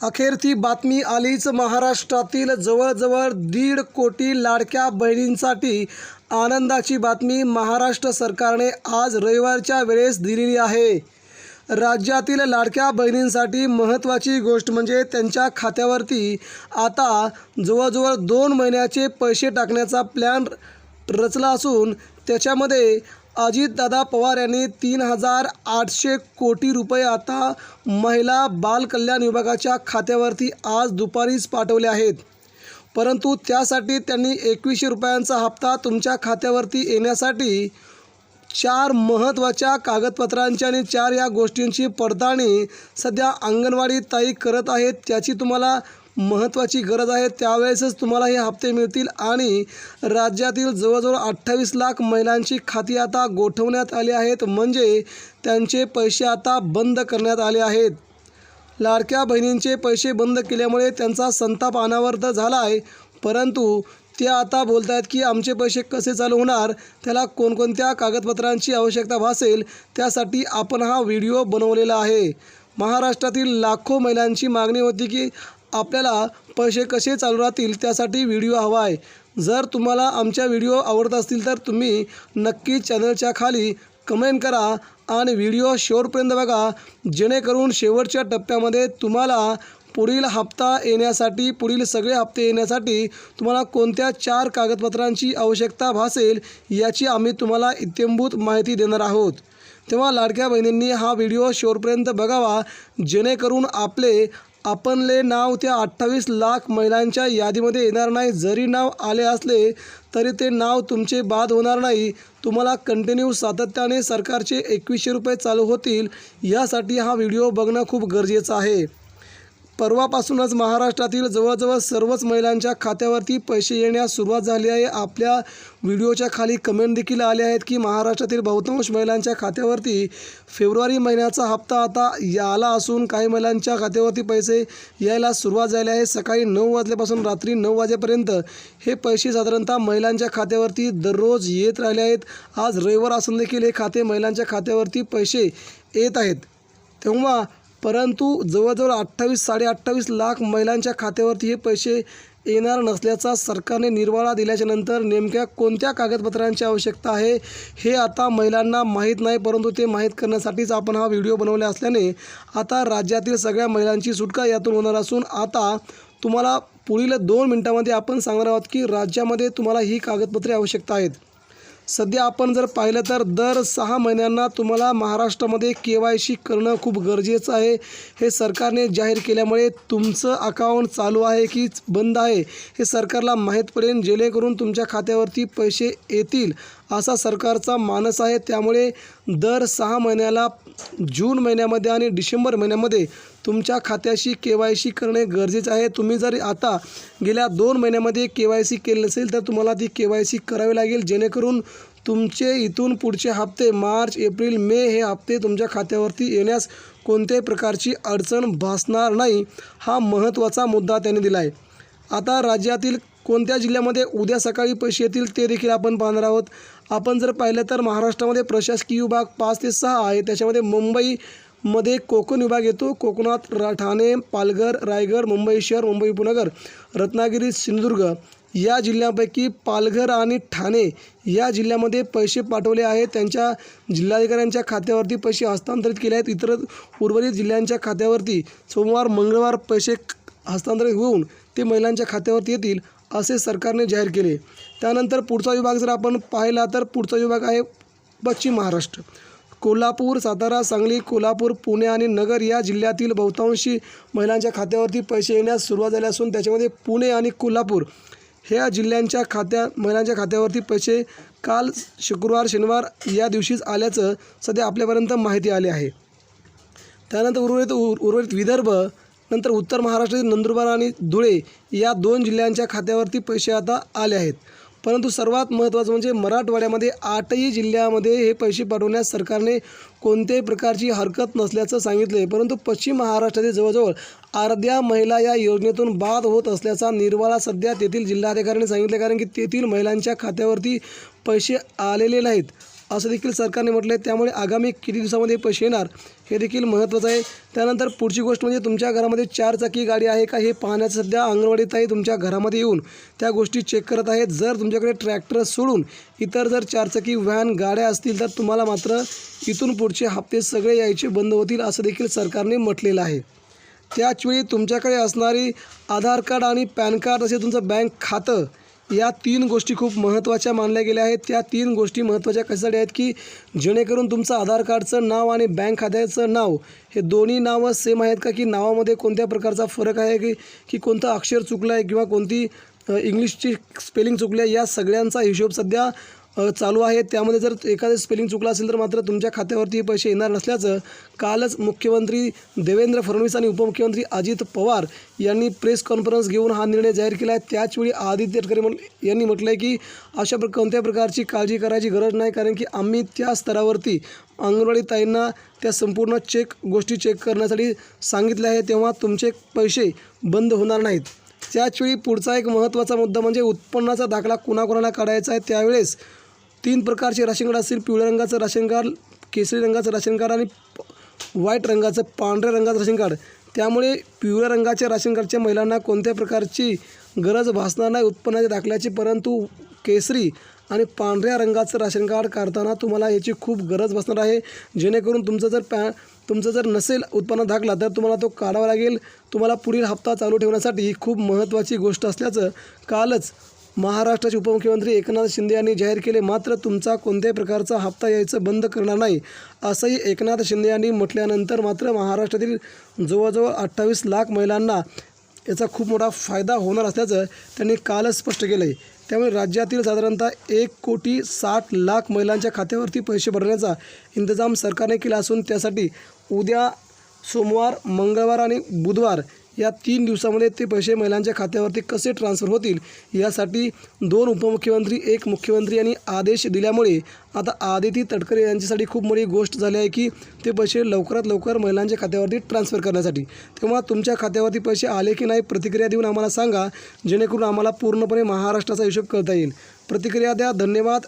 अखेर ती बातमी आलीच. महाराष्ट्रातील जवळजवळ दीड कोटी लाडक्या बहिणींसाठी आनंदाची बातमी महाराष्ट्र सरकारने आज रविवारच्या वेळेस दिलेली आहे. राज्यातील लाडक्या बहिणींसाठी महत्त्वाची गोष्ट म्हणजे त्यांच्या खात्यावरती आता जवळजवळ दोन महिन्याचे पैसे टाकण्याचा प्लॅन रचला असून त्याच्यामध्ये अजितदादा पवार यांनी तीन हजार आठशे कोटी रुपये आता महिला बालकल्याण विभागाच्या खात्यावरती आज दुपारीच पाठवले आहेत. परंतु त्यासाठी त्यांनी एकवीसशे रुपयांचा हप्ता तुमच्या खात्यावरती येण्यासाठी चार महत्त्वाच्या कागदपत्रांची आणि चार या गोष्टींची पडताळणी सध्या अंगणवाडी ताई करत आहेत त्याची तुम्हाला महत्त्वाची गरज आहे त्यावेळेसच तुम्हाला हे हप्ते मिळतील आणि राज्यातील जवळजवळ अठ्ठावीस लाख महिलांची खाती आता गोठवण्यात आली आहेत. म्हणजे त्यांचे पैसे आता बंद करण्यात आले आहेत. लाडक्या बहिणींचे पैसे बंद केल्यामुळे त्यांचा संताप अनावर्त झाला आहे परंतु ते आता बोलत आहेत की आमचे पैसे कसे चालू होणार? त्याला कोणकोणत्या कागदपत्रांची आवश्यकता भासेल? त्यासाठी आपण हा व्हिडिओ बनवलेला आहे. महाराष्ट्रातील लाखो महिलांची मागणी होती की आपल्याला पैसे कसे चालू राहतील त्यासाठी व्हिडिओ हवा आहे. जर तुम्हाला आमच्या व्हिडिओ आवडत असतील तर तुम्ही नक्की चॅनलच्या खाली कमेंट करा आणि व्हिडिओ शेवटपर्यंत बघा. जेणेकरून शेवटच्या टप्प्यामध्ये तुम्हाला पुढील हप्ता येण्यासाठी पुढील सगळे हप्ते येण्यासाठी तुम्हाला कोणत्या चार कागदपत्रांची आवश्यकता भासेल याची आम्ही तुम्हाला इत्यंभूत माहिती देणार आहोत. तेव्हा लाडक्या बहिणींनी हा व्हिडिओ शेवटपर्यंत बघावा. जेणेकरून आपले आपणले नाव त्या अठ्ठावीस लाख महिलांच्या यादीमध्ये येणार नाही. जरी नाव आले असले तरी ते नाव तुमचे बाद होणार नाही. तुम्हाला कंटिन्यू सातत्याने सरकारचे एकवीसशे रुपये चालू होतील. यासाठी हा व्हिडिओ बघणं खूप गरजेचं आहे. परवापासूनच महाराष्ट्रातील जवळजवळ सर्वच महिलांच्या खात्यावरती पैसे येण्यास सुरुवात झाली आहे. आपल्या व्हिडिओच्या खाली कमेंट देखील आले आहेत की महाराष्ट्रातील बहुतांश महिलांच्या खात्यावरती फेब्रुवारी महिन्याचा हप्ता आता आला असून काही महिलांच्या खात्यावरती पैसे यायला सुरुवात झाली आहे. सकाळी नऊ वाजल्यापासून रात्री नऊ वाजेपर्यंत हे पैसे साधारणतः महिलांच्या खात्यावरती दररोज येत राहिले आहेत. आज रविवार असून देखील हे खाते महिलांच्या खात्यावरती पैसे येत आहेत. तेव्हा परंतु जवळजवळ अठ्ठावीस साडे अठ्ठावीस लाख महिलांच्या खात्यावरती हे पैसे येणार नसल्याचा सरकारने निर्वाळा दिल्याच्यानंतर नेमक्या कोणत्या कागदपत्रांची आवश्यकता आहे हे आता महिलांना माहीत नाही परंतु ते माहीत करण्यासाठीच आपण हा व्हिडिओ बनवला असल्याने आता राज्यातील सगळ्या महिलांची सुटका यातून होणार असून आता तुम्हाला पुढील दोन मिनटामध्ये आपण सांगणार आहोत की राज्यामध्ये तुम्हाला ही कागदपत्रे आवश्यकता आहेत. सध्या आपण जर पाहिलं तर दर सहा महिन्यांना तुम्हाला महाराष्ट्रामध्ये के वाय सी करणं खूप गरजेचं आहे. हे सरकारने जाहीर केल्यामुळे तुमचं अकाउंट चालू आहे की बंद आहे हे सरकारला माहीत पडेल. जेणेकरून तुमच्या खात्यावरती पैसे येतील असा सरकारचा मानस आहे. त्यामुळे दर सहा महिन्याला जून महिन्यामध्ये आणि डिसेंबर महिन्यामध्ये तुमच्या खात्याशी के वाय सी करणे गरजेचे आहे. तुम्ही जर आता गेल्या दोन महिन्यामध्ये के वाय सी केली नसेल तर तुम्हाला ती के वाय सी करावी लागेल. जेणेकरून तुमचे इथून पुढचे हप्ते मार्च एप्रिल मे हे हप्ते तुमच्या खात्यावरती येण्यास कोणत्याही प्रकारची अडचण भासणार नाही हा महत्त्वाचा मुद्दा त्यांनी दिला आहे आता राज्यातील कोणत्या जिल्ह्यामध्ये उद्या सकाळी पैसे येतील ते देखील आपण पाहणार आहोत. आपण जर पाहिलं तर महाराष्ट्रामध्ये प्रशासकीय विभाग पाच ते सहा आहे. त्याच्यामध्ये मुंबई मध्ये कोकण विभाग येतो. कोकणात रा ठाणे पालघर रायगड मुंबई शहर मुंबई उपनगर रत्नागिरी सिंधुदुर्ग या जिल्ह्यापैकी पालघर आणि ठाणे या जिल्ह्यामध्ये पैसे पाठवले आहेत. त्यांच्या जिल्हाधिकाऱ्यांच्या खात्यावरती पैसे हस्तांतरित केले आहेत. इतर उर्वरित जिल्ह्यांच्या खात्यावरती सोमवार मंगळवार पैसे हस्तांतरित होऊन ते महिलांच्या खात्यावरती येतील असे सरकारने जाहीर केले. त्यानंतर पुढचा विभाग जर आपण पाहिला तर पुढचा विभाग आहे पश्चिम महाराष्ट्र. कोल्हापूर सातारा सांगली कोल्हापूर पुणे आणि नगर या जिल्ह्यातील बहुतांशी महिलांच्या खात्यावरती पैसे येण्यास सुरुवात झाली असून त्याच्यामध्ये पुणे आणि कोल्हापूर ह्या जिल्ह्यांच्या खात्या महिलांच्या खात्यावरती पैसे काल शुक्रवार शनिवार या दिवशीच आल्याचं सध्या आपल्यापर्यंत माहिती आली आहे. त्यानंतर उर्वरित उर्वरित विदर्भ नंतर उत्तर महाराष्ट्रातील नंदुरबार आणि धुळे या दोन जिल्ह्यांच्या खात्यावरती पैसे आता आले आहेत. परंतु सर्वात महत्त्वाचं म्हणजे मराठवाड्यामध्ये आठही जिल्ह्यामध्ये हे पैसे पाठवण्यास सरकारने कोणत्याही प्रकारची हरकत नसल्याचं सांगितलं आहे परंतु पश्चिम महाराष्ट्रातील जवळजवळ अर्ध्या महिला या योजनेतून बाद होत असल्याचा निर्वाळा सध्या तेथील जिल्हाधिकाऱ्यांनी सांगितले कारण की तेथील महिलांच्या खात्यावरती पैसे आलेले नाहीत. असं देखील सरकारने म्हटलं आहे त्यामुळे आगामी किती दिवसामध्ये पैसे येणार हे देखील महत्त्वाचं आहे. त्यानंतर पुढची गोष्ट म्हणजे तुमच्या घरामध्ये चार चाकी गाडी आहे का हे पाहण्याचं सध्या अंगणवाडीत आहे तुमच्या घरामध्ये येऊन त्या गोष्टी चेक करत आहेत. जर तुमच्याकडे ट्रॅक्टर सोडून इतर जर चारचाकी व्हॅन गाड्या असतील तर तुम्हाला मात्र इथून पुढचे हप्ते सगळे यायचे बंद होतील असं देखील सरकारने म्हटलेलं आहे. त्याचवेळी तुमच्याकडे असणारी आधार कार्ड आणि पॅन कार्ड असे तुमचं बँक खातं या तीन गोष्टी खूप महत्त्वाच्या मानल्या गेल्या आहेत. त्या तीन गोष्टी महत्त्वाच्या कशासाठी आहेत की जेणेकरून तुमचं आधार कार्डचं नाव आणि बँक खात्याचं नाव हे दोन्ही नावं सेम आहेत का? की नावामध्ये कोणत्या प्रकारचा फरक आहे की की कोणतं अक्षर चुकलं आहे किंवा कोणती इंग्लिशची स्पेलिंग चुकली आहे या सगळ्यांचा हिशोब सध्या चालू आहे. त्यामध्ये जर एखादं स्पेलिंग चुकलं असेल तर मात्र तुमच्या खात्यावरती हे पैसे येणार नसल्याचं कालच मुख्यमंत्री देवेंद्र फडणवीस आणि उपमुख्यमंत्री अजित पवार यांनी प्रेस कॉन्फरन्स घेऊन हा निर्णय जाहीर केला आहे. त्याचवेळी आदित्य तटकरे म्हण यांनी म्हटलं आहे की अशा प्र कोणत्या प्रकारची काळजी करायची गरज नाही कारण की आम्ही त्या स्तरावरती अंगणवाडी ताईंना त्या संपूर्ण चेक गोष्टी चेक करण्यासाठी सांगितले आहे तेव्हा तुमचे पैसे बंद होणार नाहीत. त्याचवेळी पुढचा एक महत्त्वाचा मुद्दा म्हणजे उत्पन्नाचा दाखला कुणाकुणाला काढायचा आहे? त्यावेळेस तीन प्रकारचे राशन कार्ड असतील. पिवळ्या रंगाचं राशन कार्ड केसरी रंगाचं राशन कार्ड आणि व्हाईट रंगाचं पांढऱ्या रंगाचं राशन कार्ड. त्यामुळे पिवळ्या रंगाच्या राशन कार्डच्या महिलांना कोणत्या प्रकारची गरज भासणार नाही उत्पन्नाच्या दाखल्याची परंतु केसरी आणि पांढऱ्या रंगाचं राशन कार्ड काढताना तुम्हाला याची खूप गरज भासणार आहे. जेणेकरून तुमचं जर पॅ तुमचं जर नसेल उत्पन्न दाखला तर तुम्हाला तो काढावा लागेल. तुम्हाला पुढील हप्ता चालू ठेवण्यासाठी ही खूप महत्त्वाची गोष्ट असल्याचं कालच महाराष्ट्राचे उपमुख्यमंत्री एकनाथ शिंदे यांनी जाहीर केले मात्र तुमचा कोणत्याही प्रकारचा हप्ता यायचं बंद करणार नाही. असंही एकनाथ शिंदे यांनी म्हटल्यानंतर मात्र महाराष्ट्रातील जवळजवळ अठ्ठावीस लाख महिलांना याचा खूप मोठा फायदा होणार असल्याचं त्यांनी कालच स्पष्ट केलं आहे त्यामुळे राज्यातील साधारणतः एक कोटी साठ लाख महिलांच्या खात्यावरती पैसे भरण्याचा इंतजाम सरकारने केला असून त्यासाठी उद्या सोमवार मंगळवार आणि बुधवार या तीन दिवसामध्ये ते पैसे महिलांच्या खात्यावरती कसे ट्रान्स्फर होतील यासाठी दोन उपमुख्यमंत्री एक मुख्यमंत्री यांनी आदेश दिल्यामुळे आता आदिती तटकरे यांच्यासाठी खूप मोठी गोष्ट झाली आहे की ते पैसे लवकरात लवकर महिलांच्या खात्यावरती ट्रान्स्फर करण्यासाठी. तेव्हा तुमच्या खात्यावरती पैसे आले की नाही प्रतिक्रिया देऊन आम्हाला सांगा जेणेकरून आम्हाला पूर्णपणे महाराष्ट्राचा हिशोब करता येईल. प्रतिक्रिया द्या धन्यवाद.